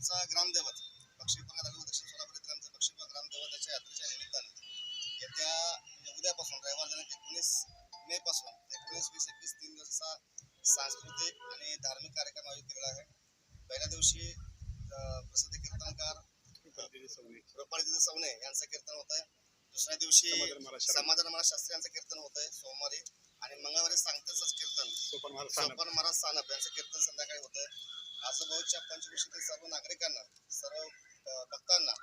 आमचा ग्रामदैवत बक्षीपूर तालुका दक्षिण सोलापूर आमचं बक्षीपूर ग्रामदैवताच्या यात्रेच्या निमित्तानं येत्या म्हणजे उद्यापासून रविवार दिनांक एकोणीस मे पासून एकोणीस वीस एकवीस तीन दिवसाचा सांस्कृतिक आणि धार्मिक कार्यक्रम आयोजित केलेला आहे. पहिल्या दिवशी प्रसिद्ध कीर्तनकार रुपाली सवणे यांचं कीर्तन होत आहे दुसऱ्या दिवशी समाधान महाराज शास्त्री. यांचं कीर्तन होत आहे सोमवारी. आणि मंगळवारी सांगतेच कीर्तन. सोपन महाराज सानप. यांचं कीर्तन संध्याकाळी होत आहे आजूबाजूच्या पंचकृषीतील सर्व नागरिकांना सर्व भक्तांना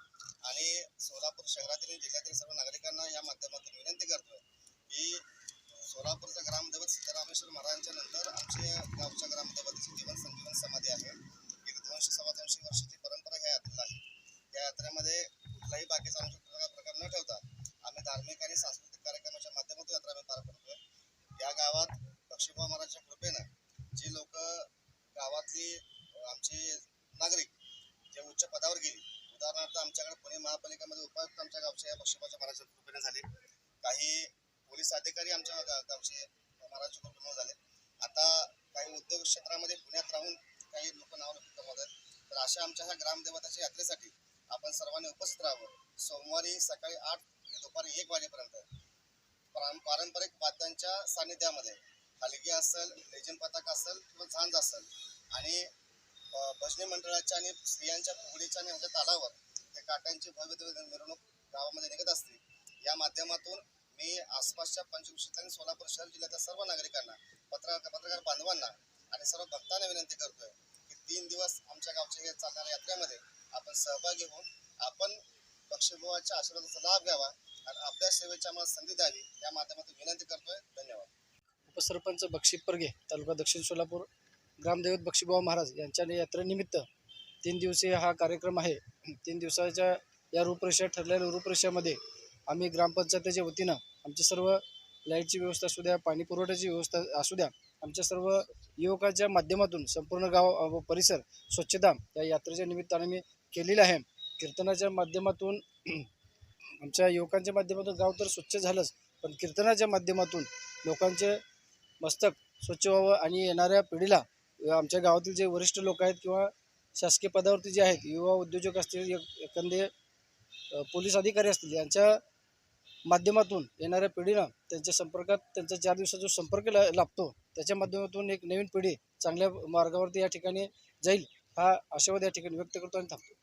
आणि सोलापूर शहरातील आणि जिल्ह्यातील सर्व नागरिकांना या माध्यमातून विनंती करतो की सोलापूरचा ग्रामदैवत सिद्धरामेश्वर महाराजांच्या नंतर आमच्या गावच्या ग्रामदैवताची जीवन संजीवन समाधी आहे. एक दोनशे सव्वा दोनशे वर्षाची परंपरा ह्या यात्रेला आहे. या यात्रेमध्ये कुठलाही बाकीचा उच्च गेली उदाहरणार्थ आमच्याकडे पुणे महापालिकेमध्ये उपायुक्त आमच्या गावच्या या बक्षीबाच्या महाराजच्या कृपेने झाले. काही पोलीस अधिकारी आमच्या गावचे महाराष्ट्र कृपेमुळे झाले. आता काही उद्योग क्षेत्रामध्ये पुण्यात राहून काही लोक नाव कमवत आहेत. तर अशा आमच्या ह्या ग्रामदेवताच्या यात्रेसाठी आपण सर्वांनी उपस्थित राहावं. सोमवारी सकाळी आठ ते दुपारी एक वाजेपर्यंत पारंपरिक वाद्यांच्या सानिध्यामध्ये हलगी असेल लेजन पताक असेल किंवा झांज असेल आणि भजनी मंडळाच्या आणि स्त्रियांच्या फुगडीच्या आणि आमच्या तालावर त्या काट्यांची भव्य दिव्य मिरवणूक गावामध्ये निघत असते. या माध्यमातून मी आसपासच्या पंचकृषीतील आणि सोलापूर शहर जिल्ह्यातल्या सर्व नागरिकांना पत्रकार पत्रकार बांधवांना आणि सर्व भक्तांना विनंती करतोय की तीन दिवस आमच्या गावच्या हे चालणाऱ्या यात्रेमध्ये आपण सहभागी होऊन आपण बक्षीभुवाच्या आशीर्वादाचा लाभ घ्यावा आणि आपल्या सेवेची आम्हाला संधी द्यावी या माध्यमातून विनंती करतोय. धन्यवाद. उपसरपंच बक्षी परगे तालुका दक्षिण सोलापूर. ग्रामदैवत बक्षीबुवा महाराज यांच्या यात्रेनिमित्त तीन दिवसीय हा कार्यक्रम आहे. तीन दिवसाच्या या रूपरेषा ठरलेल्या रूपरेषामध्ये आम्ही ग्रामपंचायतीच्या वतीनं आमच्या सर्व लाईटची व्यवस्था असू द्या पाणी पुरवठ्याची व्यवस्था असू द्या आमच्या सर्व युवकाच्या माध्यमातून संपूर्ण गाव व परिसर स्वच्छता या यात्रेच्या निमित्ताने मी केलेली आहे. कीर्तनाच्या माध्यमातून आमच्या युवकांच्या माध्यमातून गाव तर स्वच्छ झालंच पण कीर्तनाच्या माध्यमातून लोकांचे मस्तक स्वच्छ व्हावं आणि येणाऱ्या पिढीला आमच्या गावातील जे वरिष्ठ लोक आहेत किंवा शासकीय पदावरती जे आहेत युवा उद्योजक असतील एक- एखादे पोलीस अधिकारी असतील यांच्या माध्यमातून येणाऱ्या पिढीला त्यांच्या संपर्कात त्यांचा चार दिवसाचा जो संपर्क ला लाभतो त्याच्या माध्यमातून एक नवीन पिढी चांगल्या मार्गावरती या ठिकाणी जाईल हा आशावाद या ठिकाणी व्यक्त करतो आणि थांबतो.